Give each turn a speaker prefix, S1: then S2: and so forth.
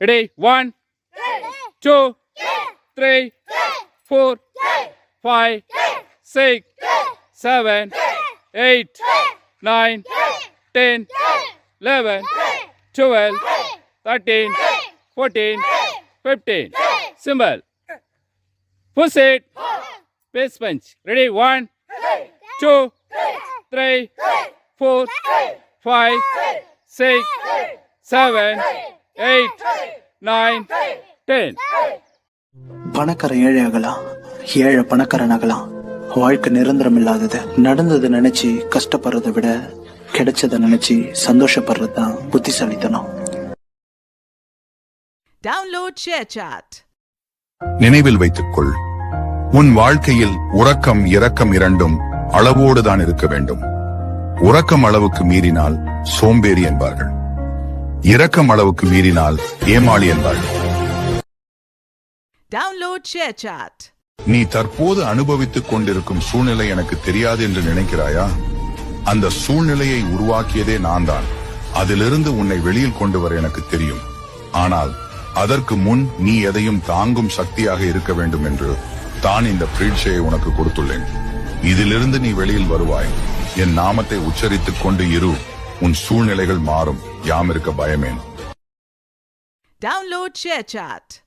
S1: Ready? One, two, three, four, five, six, seven, eight, nine, ten, eleven, twelve, thirteen, fourteen, fifteen. Symbol. Push it. Base punch. Ready? One, two, three, four, five, six, seven, eight, nine, ten.
S2: பணக்காரன் ஏழை ஆகலாம் ஏழை பணக்காரன் ஆகலாம் வாழ்க்கை நிரந்தரம் இல்லாதது நடந்ததை நினைச்சு கஷ்டப்படுறதை விட கிடைச்சதை நினைச்சு சந்தோஷப்படுறது தான் புத்திசாலித்தனம்.
S3: Download ShareChat.
S4: நினைவில் வைத்துக்கொள். உன் வாழ்க்கையில் உறக்கம் இரக்கம் இரண்டும் அளவோடு தான் இருக்க வேண்டும். உறக்கம் அளவுக்கு மீறினால் சோம்பேறி என்பார்கள். இரக்கம் அளவுக்கு மீறினால் ஏமாளி
S3: ShareChat.
S4: நீ தற்போது அனுபவித்துக் கொண்டிருக்கும் சூழ்நிலை எனக்கு தெரியாது என்று நினைக்கிறாயா? அந்த சூழ்நிலையை உருவாக்கியதே நான் தான் அதிலிருந்து உன்னை வெளியில் கொண்டு வர எனக்கு தெரியும். ஆனால் அதற்கு முன் நீ எதையும் தாங்கும் சக்தியாக இருக்க வேண்டும் என்று தான் இந்த பிரீட்சையை உனக்கு கொடுத்துள்ளேன். இதிலிருந்து நீ வெளியில் வருவாய். என் நாமத்தை உச்சரித்துக் கொண்டு இரு. உன் சூழ்நிலைகள் மாறும். யாமிருக்க இருக்க டவுன்லோட்
S3: சேர் சாட்